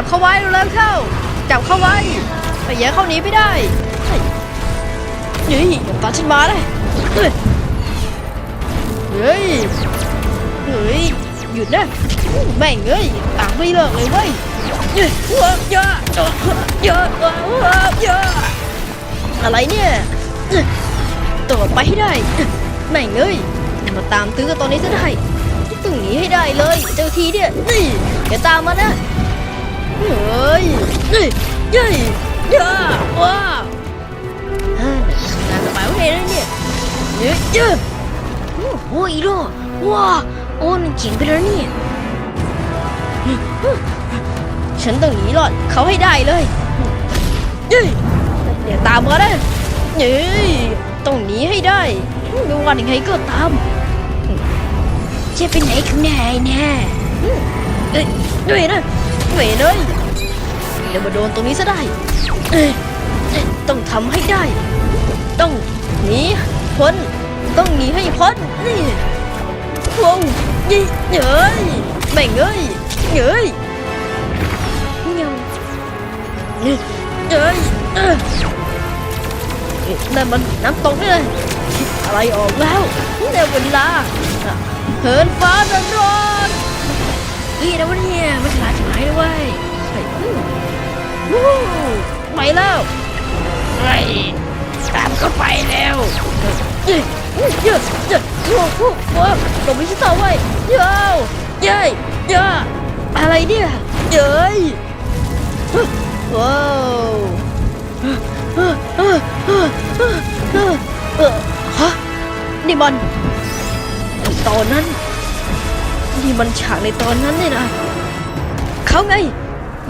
จับเข้าไว้เร็วเข้า จับเข้าไว้แต่ย่าเข้าหนีไม่ได้เฮ้ยเฮ้ยตามฉันมาเลยเฮ้ยเฮ้ยหยุดนะแม่งเอ้ยตามไม่เลิกเลยเว้ยเฮ้ยว้าวเยอะเยอะเยอะว้าวเยอะอะไรเนี่ยเอ้ยโดดไปให้ได้แม่งเอ้ยมาตามตื้อตอนนี้ซะได้ต้องหนีให้ได้เลย เจ้าทีเนี่ยนี่อย่าตามมานะ เฮ้ยเฮ้ยเฮ้ยย่าว้าฮ่างานสบายโอเคเลยเนี่ยเฮ้ยเฮ้ยโอ้โหอีโร่ว้าโอ้มันเจ๋งไปแล้วเนี่ยฉันต้องหนีรอดเขาให้ได้เลยเฮ้ยเดี๋ยวตามมานะเฮ้ยต้องหนีให้ได้ไม่ว่ายังไงก็ตามจะเป็นไหนข้างในแน่เอ้ยด้วยนะ เวเลยเดี๋ยวมาโดนตรงนี้ซะได้เอ้ยต้องทำให้ได้ ต้องหนีพ้น ต้องหนีให้พ้นนี่วงยี่เย้ยแม่งเอ้ยเย้ยเงเย้ยเอ้ยนั่นมันน้ำตกนี่เลยคิดอะไรออกแล้วเดี๋ยวเวลาเหินฟ้าดันร้อนเฮ้ยนะวะเนี่ยมันฉลาดชิบหายด้วยเฮ้ยวู้ไปแล้วไอ้ตามก็ไปแล้วเย้เย้เย้เย้โอ้โหโอ้ตบมิชิโตไว้เย้เย้เย้อะไรเนี่ยเย้ยว้าวฮะนี่มันตอนนั้นนี่มันฉากในตอนนั้นเนี่ยนะ เขาไง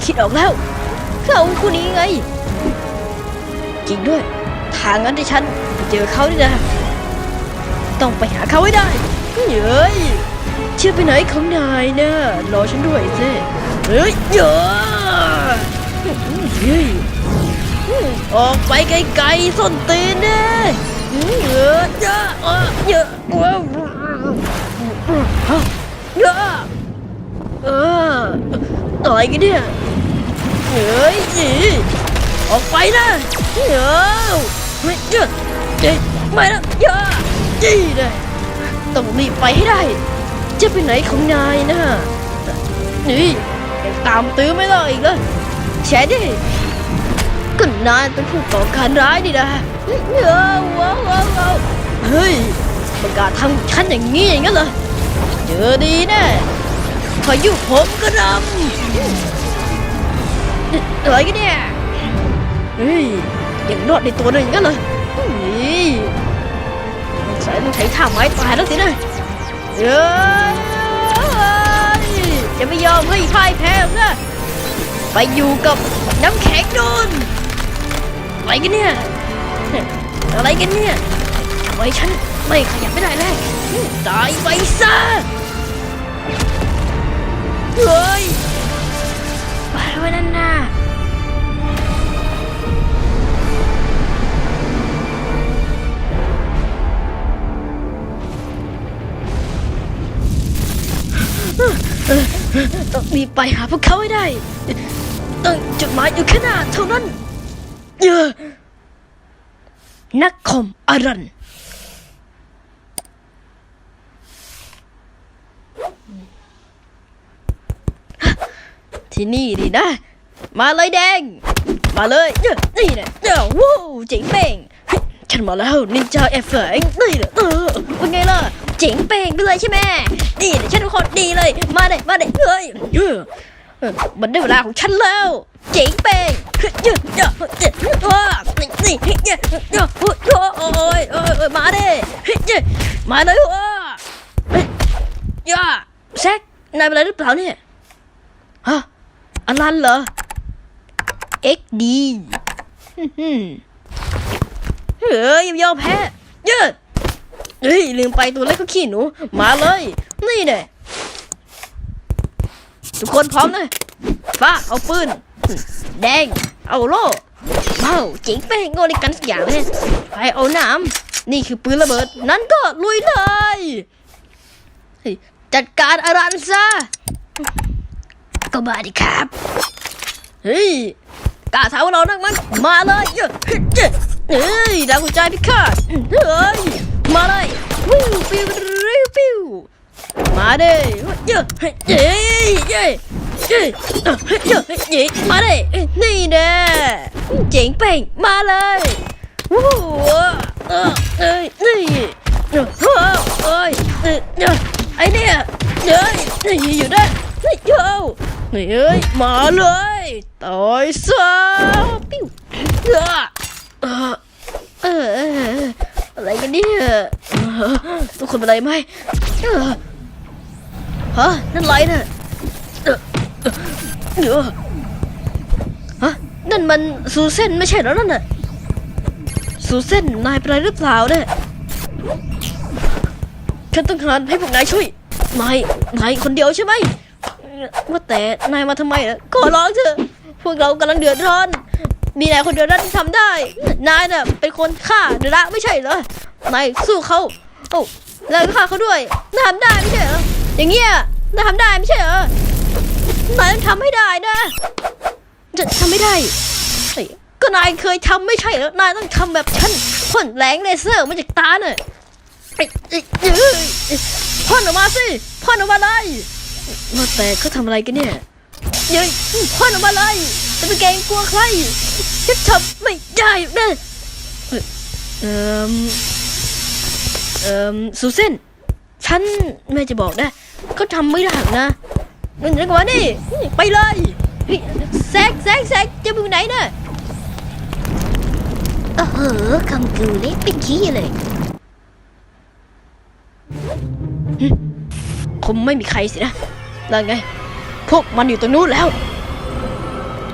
คิดออกแล้ว เขาคนนี้ไง จริงด้วย ทางนั้นที่ฉันไปเจอเขานี่นะต้องไปหาเขาให้ได้เย้ยเชื่อไปไหนของนายนะรอฉันด้วยสิเฮ้ยเยอะเฮ้ยออกไปไกลๆส้นตีนนะเยอะเยอะเยอะเยอะเออ อะไรกันเนี่ยเฮ้ยอีออกไปนะเฮ้ยไม่เยอะเจ๊ไม่นะเยอะจีเลยต้องรีบไปให้ได้ จะไปไหนของนายนะนี่ตามตื้อไม่ได้อีกเลยแชร์ดิก็นายเป็นผู้ก่อการร้ายนี่นะเฮ้ยว้าวว้าวเฮ้ยประกาศทำฉันอย่างนี้อย่างนั้นเหรอเจอดีแน่ พายุผมกระหนำอะไรกันเนี่ย เฮ้ยยังรอดในตัวหนึ่งกันเลยนี่สายต้องใช้ท่าไม้ตายแล้วสินะเฮ้ยจะไม่ยอมให้พ่ายแพ้หรอกไปอยู่กับน้ำแข็งโดนอะไรกันเนี่ย อะไรกันเนี่ยทำไมฉันไม่ขยับไม่ได้เลยตายไปซะ เฮ้ยไปไว้นั่นน่ะต้องรีบไปหาพวกเขาให้ได้ต้องจุดหมายอยู่แค่หน้าเท่านั้นเยอะนักคอมอารัน ที่นี่ดีนะ มาเลยแดง มาเลยเนี่นะเจ้าวู้เจ๋งเป่งฉันมาแล้วนินจาแอบแฝงนี่นะเออเป็นไงล่ะเจ๋งเป่งไปเลยใช่ไหมนี่นะฉันคนดีเลย มาเลยมาเลยเฮ้ยยอะเออมันได้เวลาของฉันแล้วเจ๋งเป่งเยเยอะเยอะเยอะว้านี่นี่เยเยอะเยอะโอ้ยโอ้ยโอ้ยมาเฮ้ยเยอะมาเลยว้าเฮ้ยเยอะแซกนายเป็นอะไรหรือเปล่าเนี่ยฮะ อลันเหรอ XD ฮึ่มๆเฮ้ยยยอมแพ้เยอะเฮ้ย ลืมไปตัวเล็กก็ขี้หนู มาเลย นี่เนี่ยทุกคนพร้อมนะฟ้าเอาปืน แดง เอาโล่เมาเจ๋งเป้งโง่ในกันสักอย่างเลยไปเอาน้ำนี่คือปืนระเบิด นั้นก็ลุยเลยเฮ้ยจัดการอารันซะ ก็มาดิครับ เฮ้ยกาถามว่าเรานักมัน มาเลยเย้เฮ้ยดาวหัวใจพิฆาตเฮ้ย มาเลยวิวปิวปิวปิวมาเด้เย้เย้เย้เย้เย้เย้มาเด้นี่แน่เจ๋งเป่งมาเลยวู้เอ้ยนี่เฮ้ยเอ้ยเอ้ยไอเนี่ยเย้นี่อยู่ได้ เอ้ยมาเลยต่อยซะปิ้วเออเอออะไรกันเนี่ยทุกคนเป็นไรไหมฮะนั่นไรน่ะเออเออฮะนั่นมันซูเซนไม่ใช่แล้วนั่นน่ะซูเซนนายเป็นอะไรหรือเปล่าเนี่ยฉันต้องการให้พวกนายช่วยนายนายคนเดียวใช่ไหม ว่าแต่นายมาทำไมล่ะขอร้องเถอะพวกเรากำลังเดือดร้อน มีนายคนเดียวนั่นที่ทำได้ นายน่ะเป็นคนฆ่าเดระไม่ใช่เหรอนายสู้เขาโอ้แล้วฆ่าเขาด้วยนายทำได้ไม่ใช่เหรออย่างเงี้ยนายทำได้ไม่ใช่เหรอนายต้องทำให้ได้นะ จะทำไม่ได้ก็นายเคยทำไม่ใช่เหรอนายต้องทำแบบฉันพ่นแหลงเลเซอร์มาจากตาเนี่ยเอ้ยเอ้ยเอ้ยเอ้ยพ่นออกมาสิพ่นออกมาเลย ว่าแต่เขาทำอะไรกันเนี่ยเย้ยพ่นออกมาเลยจะไปเกงกลัวใครฉันทำไม่ได้นะเอ่อเอ่มเอ่มซูเซนฉันไม่จะบอกนะเขาทำไม่ได้หรอกนะงั้นเดี๋ยวก่อนดิไปเลยแซกแซกแซกจะไปไหนน่ะเออคำกูเล็กเป็นขี้เลยคงไม่มีใครสินะ แล้วไง พวกมันอยู่ตรงนู้นแล้ว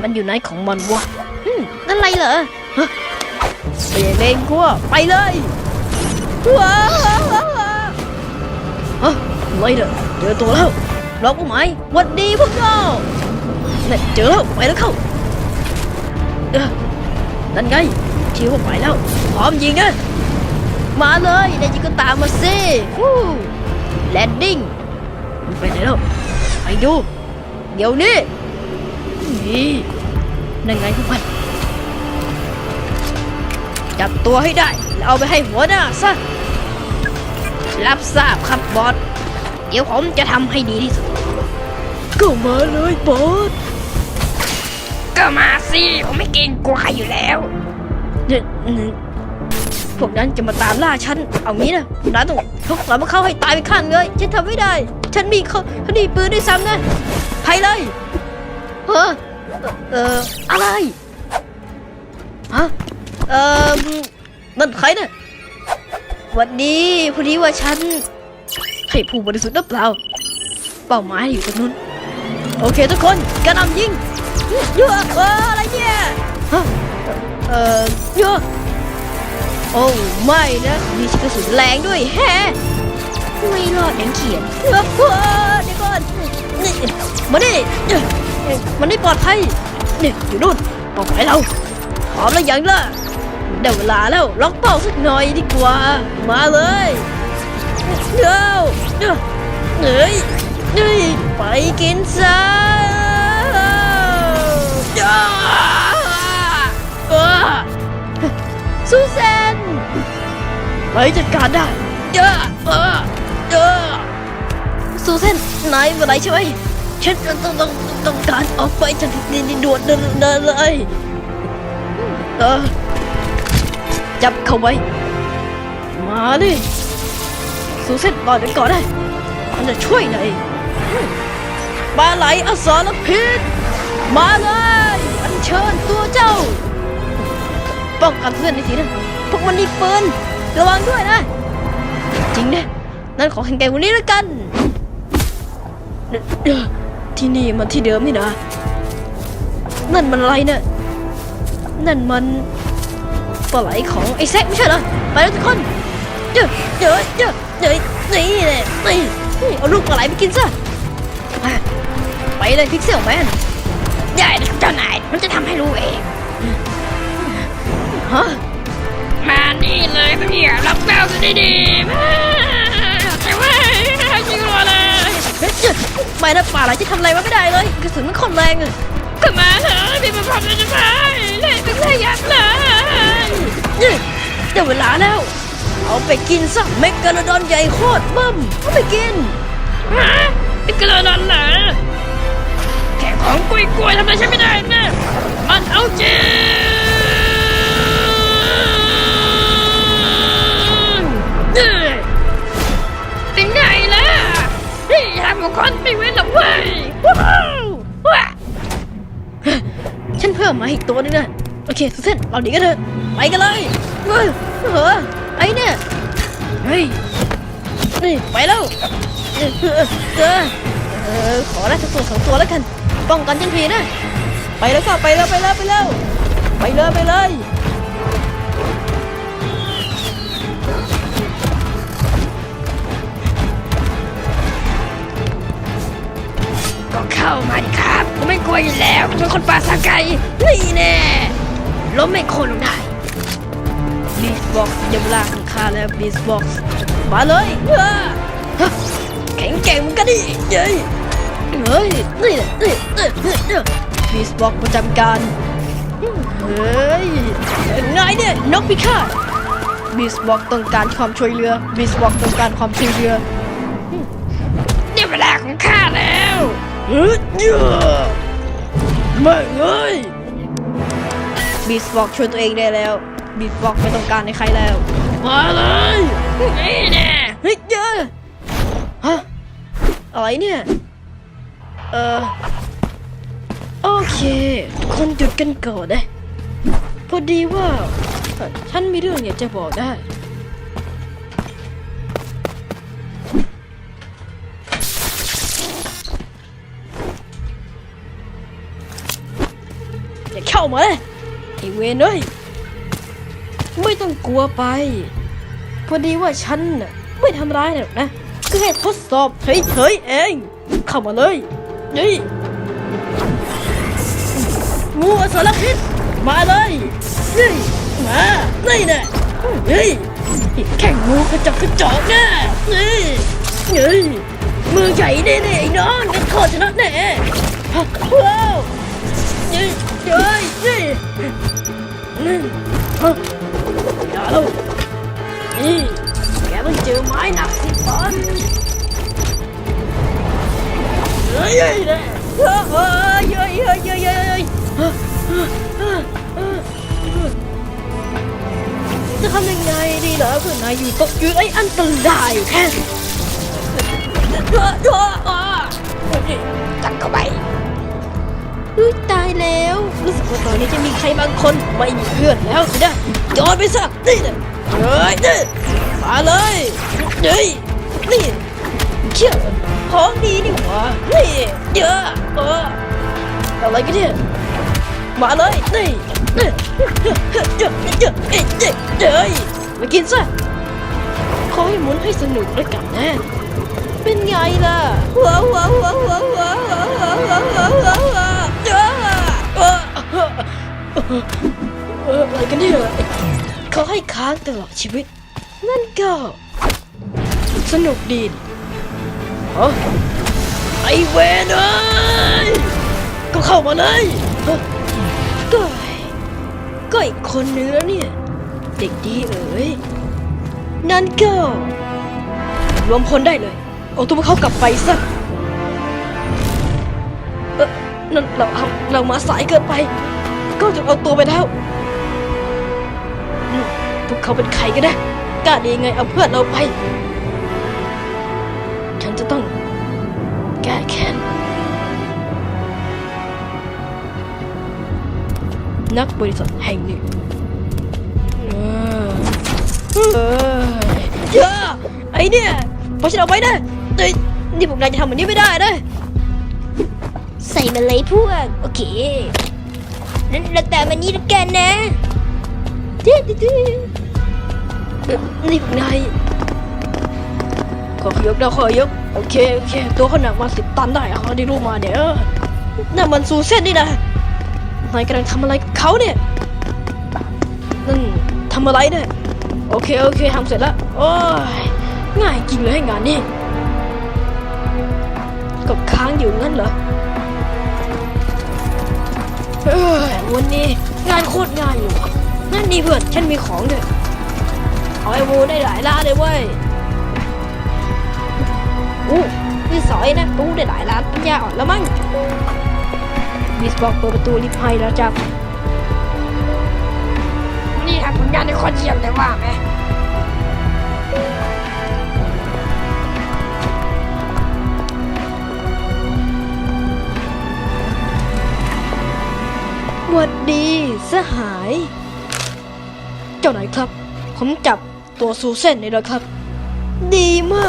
มันอยู่ไหนของมันวะอืมนั่นอะไรเหรอฮะไปเองกลัวไปเลยว้าวฮะอะไรเด้อเจอตัวแล้วล็อกเป้าหมายหวัดดีพวกเราเนี่ยเจอแล้วไปแล้วเข้าเออนั่นไงชิวว่าไปแล้วพร้อมยิงนะมาเลยนายจิงก็ตามมาสิวู้แลนดิ้งมันไปไหนแล้ว ไปดู เดี๋ยวนี้นี่นั่นไงพวกมันจับตัวให้ได้แล้วเอาไปให้หัวหน้าซะรับทราบครับบอสเดี๋ยวผมจะทำให้ดีที่สุดก็มาเลยบอสก็มาสิผมไม่เกรงกลัวใครอยู่แล้วเนี่ยเนี่ยพวกนั้นจะมาตามล่าฉัน เอางี้นะนายต้องทุกสามมาเข้าให้ตายไปข้างเลย ฉันทำไม่ได้ ฉันมีเขาคดีปืนด้วยซ้ำนะไปเลยเออเอออะไรฮะเออนั่นใครเนี่ยหวันดีพอดีว่าฉันให้ผู้บริสุทธิ์หรือเปล่า เป้าหมายอยู่ตรงนู้น โอเคทุกคนกระหนำยิงเยอะเอออะไรเนี่ยฮะเออเยอะโอ้ไม่นะมีกระสุนแรงด้วยแฮะ ไม่รอดอย่างเขียนเออเออเดี๋ยวก่อนนี่มาดิมันไม่ปลอดภัยนี่อยู่นู่นปลอดภัยเราพร้อมแล้วยังล่ะเดี๋ยวเวลาแล้วล็อกเป้าสักหน่อยดีกว่า มาเลยเดี๋ยวเฮ้ยเฮ้ยไปกินซะซูเซนไปจัดการได้เยอะ ซูเซนนายเป็นไรใช่ไหมฉันต้องต้องต้องการออกไปจากที่นี่ด่วนเดินเดินเลยเออจับเขาไว้ มาดิซูเซนรอเดี๋ยวก่อนได้มันจะช่วยหน่อยปลาไหลอสรพิษมาเลย อันเชิญตัวเจ้า ป้องกันเพื่อนในทีนะพวกมันมีปืนระวังด้วยนะ จริงเนี่ยนั่นขอแข่งแกวันนี้แล้วกัน ที่นี่มันที่เดิมนี่นะ นั่นมันอะไรเนี่ย นั่นมันปลาไหลของไอ้แซกไม่ใช่เหรอ ไปแล้วทุกคนเดี๋ยวเดี๋ยวเดี๋ยวเดี๋ยวนี่แหละนี่นี่เอาลูกปลาไหลไปกินซะ ไปเลยพิกเซลแมนได้เลยเจ้านายมันจะทำให้รู้เองฮะมานี่เลยพวกเนี่รับแววกันดีๆ ไม่นะป่าไหลจะทำอะไรวะไม่ได้เลยกระสุนมันคนแรงอะเข้นมาเถอะพี่มาพร้อมจะไปเล่นเป็นขยับเลยนี่ได้เวลาแล้ว เอาไปกินซะเมกะโลดอนใหญ่โคตรบึ้มเอาไปกินฮะเมกกระโดดเหรอแกของกุยกุยทำอะไรฉัน มมาอีกตัวนึงนะโอเคสุดเส้นเราหนีกันเถอะไปกันเลยเฮ้ยเฮ้ยไอ้เนี่ยเฮ้ยนี่ไปแล้วเออเออเออขอได้สักตัวสองตัวแล้วกัน ป้องกันฉันทีนะ ไปแล้วค่ะไปแล้วไปแล้วไปแล้วไปเลยไปเลย ก็เข้ามาดิครับ ผมไม่กลัวอยู่แล้วเป็นคนป่าสาไก่นี่แน่ล้มไม่โคนลงได้บีสบ็อกซ์ยังลากของข้าแล้วบีสบ็อกซ์มาเลยเฮ้อฮะแข็งแกร่งมือนกันดิเย้ยเฮ้ยนี่แหละนี่นี่บีสบ็อกซ์ประจำการเฮ้ยนายเนี่ยนกพิฆาตบีสบ็อกซ์ต้องการความช่วยเหลือบีสบ็อกซ์ต้องการความช่วยเหลือเนี่ยเวลาของข้าแล้ว เฮ้ยเยอะไม่เอ้ยบีสบ็อกซ์ช่วยตัวเองได้แล้วบีสบ็อกซ์ไม่ต้องการให้ใครแล้ว มาเลยนี่แน่เฮ้ยเยอะฮะอะไรเนี่ยเออโอเคทุกคนหยุดกันก่อนนะพอดีว่าเอ่อฉันมีเรื่องอยากจะบอกได้ มาเลยไอเวนเอ้ยไม่ต้องกลัวไป พอดีว่าฉันน่ะไม่ทำร้ายหรอกนะก็แค่ทดสอบเฉยๆเอง เข้ามาเลยนี่งูอสรพิษมาเลยนี่มานี่แน่นี่แข่งงูกระจอกกระจอกแน่นี่นี่มือใหญ่แน่ๆไอ้น้องงั้นข้อชนะแน่ฮะว้าวนี่ trời gì Chờ luôn Đi Kẻ bên chịu mãi nạp xịt bẩn Dưới nè Ôi ơi ơi ơi ơi Tôi không nên ngay đi đỡ cái này vì có chuyện ấy anh từng dài khác Đó, đó, đó. Chắc có bậy อุ้ยตายแล้ว รู้สึกว่าตอนนี้จะมีใครบางคนไม่มีเพื่อนแล้วสินะย้อนไปสักนี่นะเฮ้ยนี่มาเลยนี่นี่เชื่อของดีนี่หว่านี่เยอะเอออะไรกันเนี่ยมาเลยนี่เยอะเยอะเอ๊ะเฮ้ยมากินซะขอให้หมุนให้สนุกด้วยกันนะเป็นไงล่ะว้าวว้าวว้าวว้าวว้าวว้าวว้าว เอออะไรกันเนี่ยเขาให้ค้างตลอดชีวิต นั่นก็ สนุกดีฮะไอเวนเอ้ยก็เข้ามาเลยก็ก็อีกคนนึงแล้วเนี่ย เด็กดีเอ๋ยนั่นก็รวมพลได้เลย เอาตัวเขากลับไปซะ นั่นเราเราเรามาสายเกินไป ก็จะเอาตัวไปแล้ว พวกเขาเป็นใครกันนะกล้าดีไงเอาเพื่อนเราไป ฉันจะต้องแก้แค้น นักบริษัทแห่งหนึ่งเออเยอะไอเนี่ยพอฉันเอาไปนะเอ้ยนี่พวกนายจะทำแบบนี้ไม่ได้นะ ใส่มาเลยพวก โอเค นั้นเราตามมันนี้แล้วกันนะเด้เด้เอ่อนี่พวกนายขอยกนะขอยก โอเค โอเค ตัวเขาหนักมาสิบตันได้เขาได้รู้มาเนี่ยนั่นมันซูเส้นนี่นะนายกำลังทำอะไรกับเขาเนี่ยนั่นทำอะไรเนี่ยโอเค โอเคทำเสร็จแล้ว โอ้ย ง่ายจริงเลยงานนี้ ก็ค้างอยู่งั้นเหรอ เอ้ยวันนี้งานโคตรง่ายเลยว่ะนั่นนี่เพื่อนฉันมีของด้วยเอาไอ้วูได้หลายล้านเลยเว้ยอู้นี่สอยนะอู้ได้หลายล้านปัญญาอ่อนแล้วมั้งบิสบอกเปิดประตูลิฟต์ให้แล้วจ้ะนี่ทำผลงานได้โคตรเยี่ยมเลยว่าไหม วัสดีสหาย เจ้านายครับ ผมจับตัวซูเซนนี่แล้วครับ ดีมาก